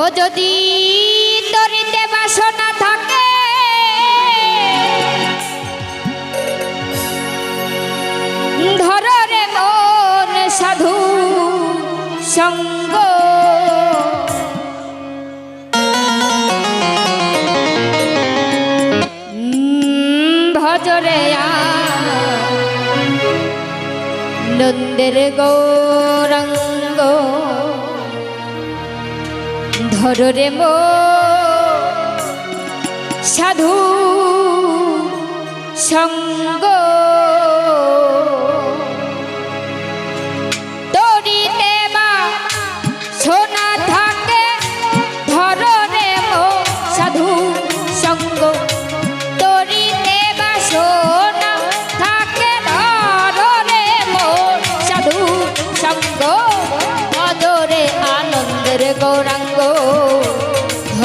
ও যদি তরিতে বাসনা থাকে ধর মন সাধু সঙ্গ। ভজরে নন্দের গৌরঙ্গ ধরে মো। সাধু সঙ্গ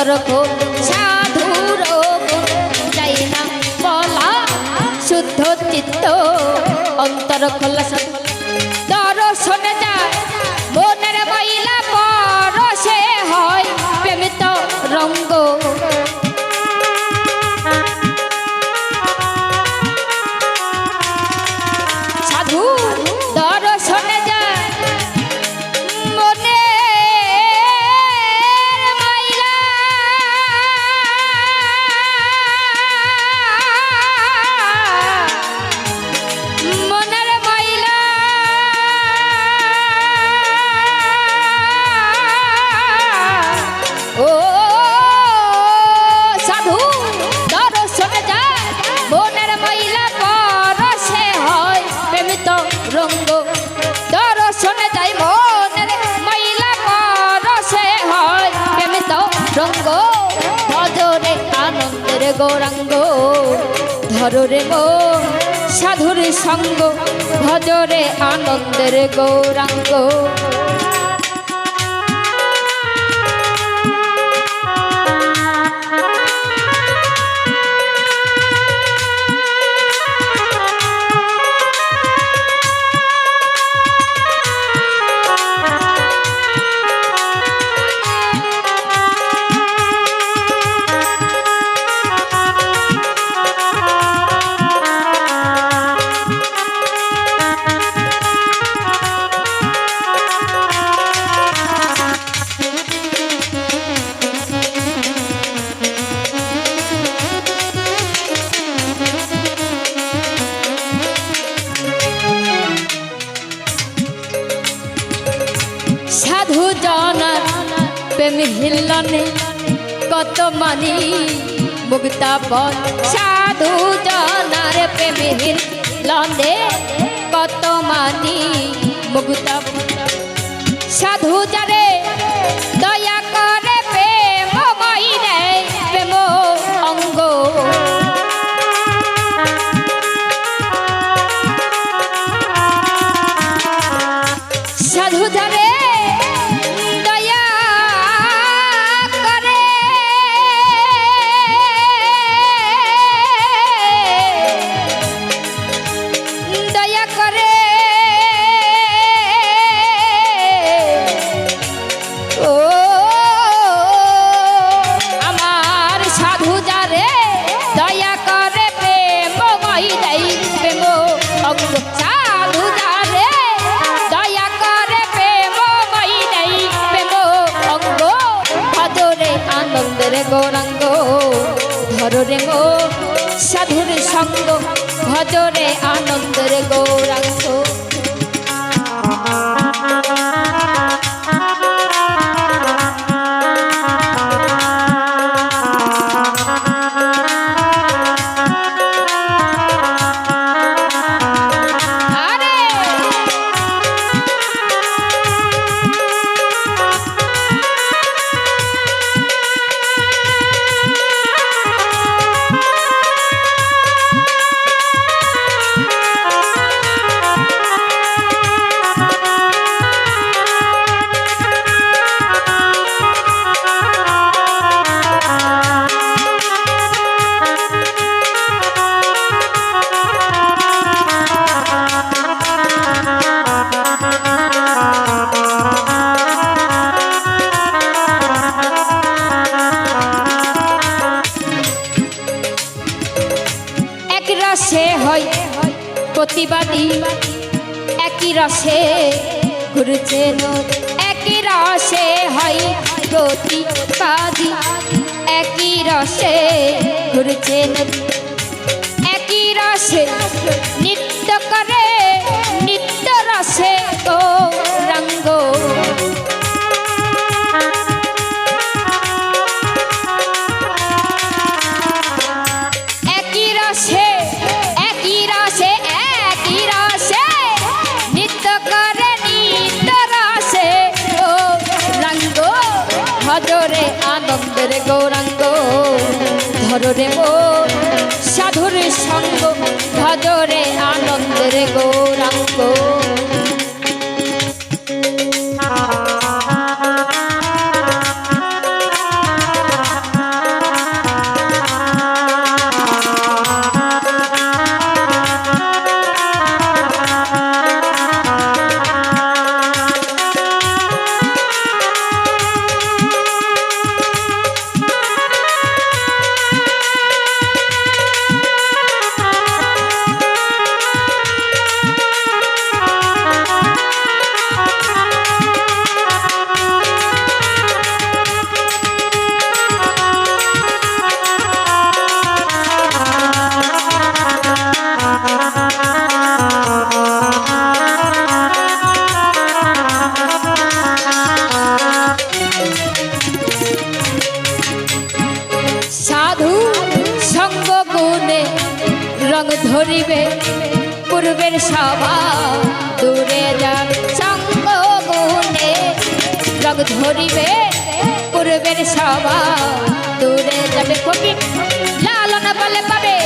অন্তর সাধুর যাই না বলা শুদ্ধ চিত্ত অন্তর খোলা গৌরাঙ্গ ধরে গো সাধুর সঙ্গ ভজরে আনন্দের গৌরাঙ্গ। প্রেম হিলনে কত মানি মুক্তা মুক্তাপন সাধু জনার প্রেম হিলনে কত মানি মুক্তাপন সাধু যারে দয়া করে প্রেম মাইরে প্রেম অঙ্গ। সাধু ধরে গৌরাঙ্গ ধরে গো সাধুর সঙ্গ ভজরে আনন্দের গৌরাঙ্গ। রসে ঘুরছে নদী একই রসে হয় প্রতিবাদী। একই রসে ঘুরছে নদী। একই রসে নিত্য সাধুর সঙ্গ ভদরে আনন্দের গৌরাঙ্গ ধরিবে পূর্বের সভা দূরে যান সঙ্গ গুণে রগ ধরিবে। পূর্বের সভা দূরে যাবে। কবি লালন বলে পাবে।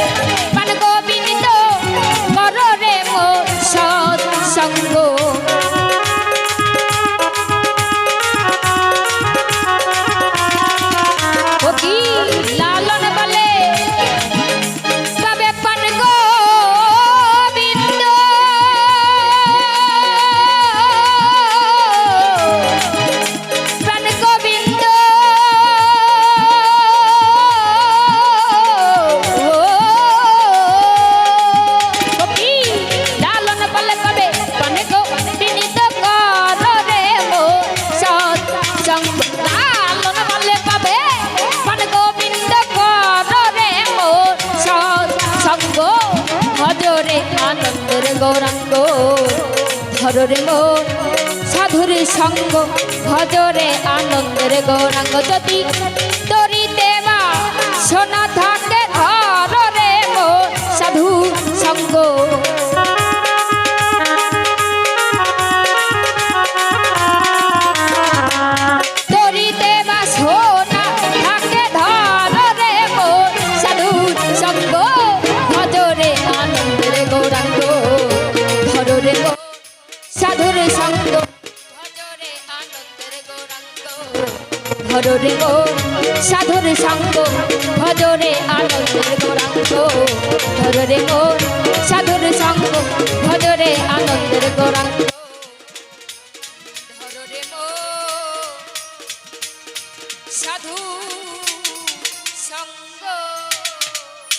ধরে মো সাধুর সঙ্গ, ভজরে আনন্দের গৌরাঙ্গ। যদি তরি দেবা সোনা থাকে ধর রে মো সাধু সঙ্গ ধরে গো সাধুর সঙ্গ ভজরে আনন্দের গোরাঙ্গ। ধরে গো সাধুর সঙ্গ ভজরে আনন্দের গৌরাঙ্গ।